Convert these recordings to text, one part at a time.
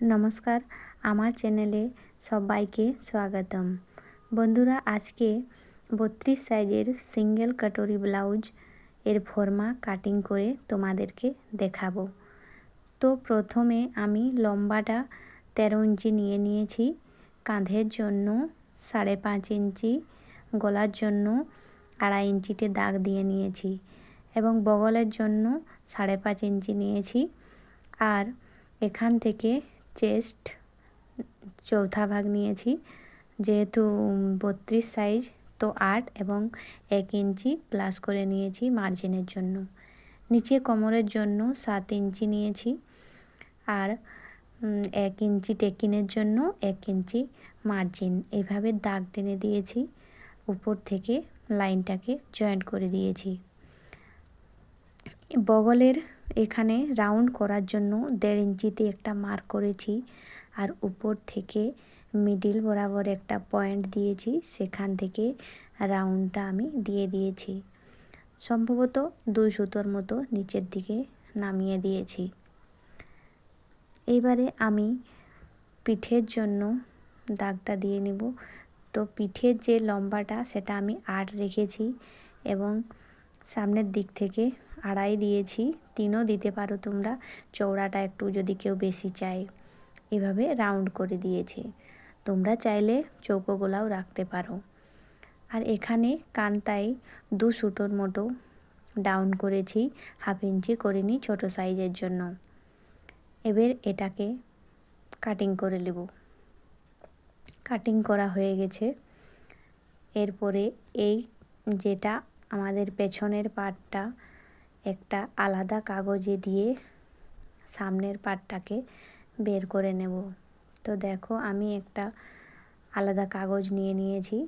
নমস্কার। আমার চ্যানেলে সবাইকে স্বাগতম। বন্ধুরা, আজকে বত্রিশ সাইজের সিঙ্গেল কাটরি ব্লাউজ এর ফর্মা কাটিং করে তোমাদেরকে দেখাবো। তো প্রথমে আমি লম্বাটা তেরো ইঞ্চি নিয়ে নিয়েছি। কাঁধের জন্য সাড়ে পাঁচ ইঞ্চি, গলার জন্য আড়াই ইঞ্চিতে দাগ দিয়ে নিয়েছি এবং বগলের জন্য সাড়ে পাঁচ ইঞ্চি নিয়েছি। আর এখান থেকে চেস্ট চৌথা ভাগ নিয়েছি। যেহেতু বত্রিশ সাইজ তো আট এবং এক ইঞ্চি প্লাস করে নিয়েছি মার্জিনের জন্য। নিচে কোমরের জন্য সাত ইঞ্চি নিয়েছি আর এক ইঞ্চি টেকিনের জন্য এক ইঞ্চি মার্জিন এভাবে দাগ টেনে দিয়েছি। উপর থেকে লাইনটাকে জয়েন্ট করে দিয়েছি। বগলের এখানে রাউন্ড করার জন্য দেড় ইঞ্চিতে একটা মার্ক করেছি আর উপর থেকে মিডিল বরাবর একটা পয়েন্ট দিয়েছি, সেখান থেকে রাউন্ডটা আমি দিয়ে দিয়েছি। সম্ভবত দুই সুতোর মতো নিচের দিকে নামিয়ে দিয়েছি। এইবারে আমি পিঠের জন্য দাগটা দিয়ে নেব। তো পিঠের যে লম্বাটা, সেটা আমি আট রেখেছি এবং সামনের দিক থেকে আড়াই দিয়েছি, তিনও দিতে পারো তোমরা। চৌড়াটা একটু যদি কেউ বেশি চায়, এভাবে রাউন্ড করে দিয়েছি। তোমরা চাইলে চৌকো গোলাও রাখতে পারো। আর এখানে কান্তায় দু সুটোর মতো ডাউন করেছি, হাফ ইঞ্চি করে নিই ছোটো সাইজের জন্য। এবার এটাকে কাটিং করে নেব। কাটিং করা হয়ে গেছে। এরপরে এই যেটা আমাদের পেছনের পার্টটা একটা আলাদা কাগজে দিয়ে সামনের পার্টটাকে বের করে নেব। তো দেখো, আমি একটা আলাদা কাগজ নিয়ে নিয়েছি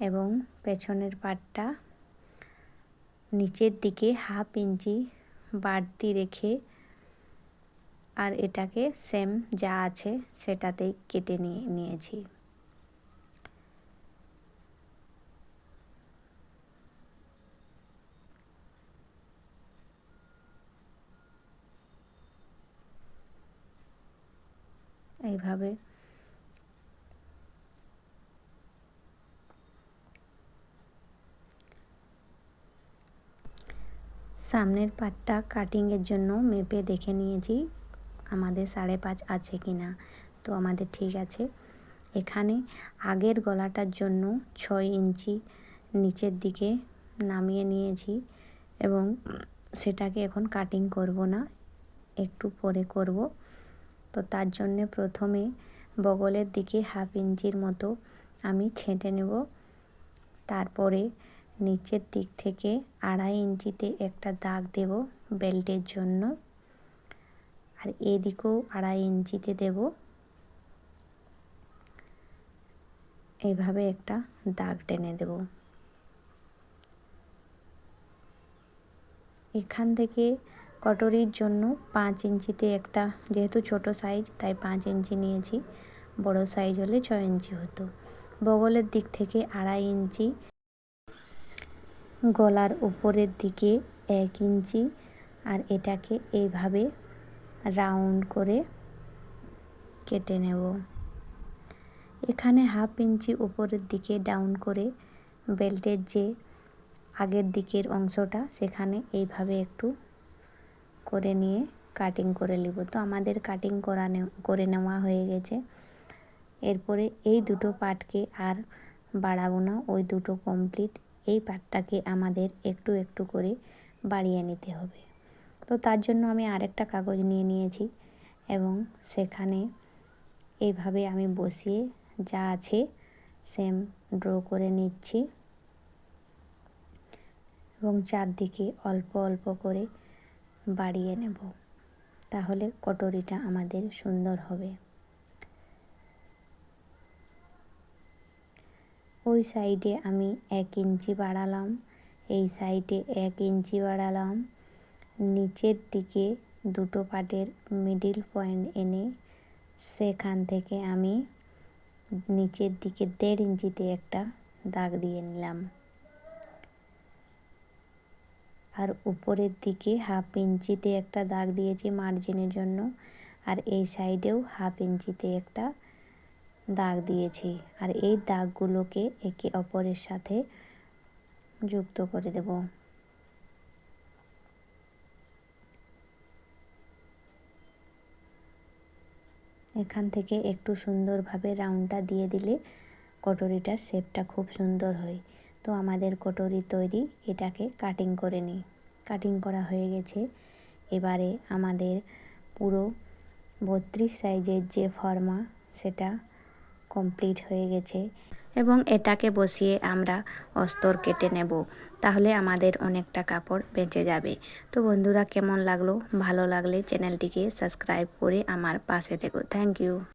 এবং পেছনের পার্টটা নিচের দিকে হাফ ইঞ্চি বাড়তি রেখে আর এটাকে সেম যা আছে সেটাতেই কেটে নিয়ে নিয়েছি। এইভাবে। সামনের পাটটা কাটিংয়ের জন্য মেপে দেখে নিয়েছি, আমাদের সাড়ে পাঁচ আছে কি না তো আমাদের ঠিক আছে। এখানে আগের গলাটার জন্য ছয় ইঞ্চি নিচের দিকে নামিয়ে নিয়েছি এবং সেটাকে এখন কাটিং করব না, একটু পরে করব। তো তার জন্যে প্রথমে বগলের দিকে হাফ ইঞ্চির মতো আমি ছেঁটে নেব। তারপরে নিচের দিক থেকে আড়াই ইঞ্চিতে একটা দাগ দেব বেল্টের জন্য। আর এদিকেও আড়াই ইঞ্চিতে দেব। এইভাবে একটা দাগ টেনে দেব। এখান থেকে কটরির জন্য পাঁচ ইঞ্চিতে একটা, যেহেতু ছোট সাইজ, তাই পাঁচ ইঞ্চি নিয়েছি। বড় সাইজ হলে ছয় ইঞ্চি হতো। বগলের দিক থেকে আড়াই ইঞ্চি। গলার উপরের দিকে এক ইঞ্চি। আর এটাকে এইভাবে রাউন্ড করে কেটে নেব। এখানে হাফ ইঞ্চি উপরের দিকে ডাউন করে বেল্টের যে আগের দিকের অংশটা, সেখানে এইভাবে একটু করে নিয়ে কাটিং করে নিব। তো আমাদের কাটিং করা করে নেওয়া হয়ে গেছে। এরপরে এই দুটো পাটকে আর বাড়াবো না, ওই দুটো কমপ্লিট এই পার্টটাকে আমাদের একটু একটু করে বাড়িয়ে নিতে হবে। তো তার জন্য আমি আরেকটা কাগজ নিয়ে নিয়েছি এবং সেখানে এইভাবে আমি বসিয়ে যা আছে সেম ড্র করে নিচ্ছি। এবং চারদিকে অল্প অল্প করে বাড়িয়ে নেব। তাহলে কটরিটা আমাদের সুন্দর হবে। ওই সাইডে আমি এক ইঞ্চি বাড়ালাম, এই সাইডে এক ইঞ্চি বাড়ালাম। নিচের দিকে দুটো পাটের মিডিল পয়েন্ট এনে সেখান থেকে আমি নিচের দিকে দেড় ইঞ্চিতে একটা দাগ দিয়ে নিলাম। আর উপরের দিকে হাফ ইঞ্চিতে একটা দাগ দিয়েছি মার্জিনের জন্য। আর এই সাইডেও হাফ ইঞ্চিতে একটা দাগ দিয়েছি। আর এই দাগগুলোকে একে অপরের সাথে যুক্ত করে দেব। এখান থেকে একটু সুন্দরভাবে রাউন্ডটা দিয়ে দিলে কটরিটার শেপটা খুব সুন্দর হয়। তো আমাদের কটরি তৈরি, এটাকে কাটিং করে নিই। কাটিং করা হয়ে গেছে। এবারে আমাদের পুরো বত্রিশ সাইজের যে ফর্মা, সেটা কমপ্লিট হয়ে গেছে এবং এটাকে বসিয়ে আমরা অস্তর কেটে নেব। তাহলে আমাদের অনেকটা কাপড় বেঁচে যাবে। তো বন্ধুরা, কেমন লাগল? ভালো লাগলে চ্যানেলটিকে সাবস্ক্রাইব করে আমার পাশে থেকো। Thank you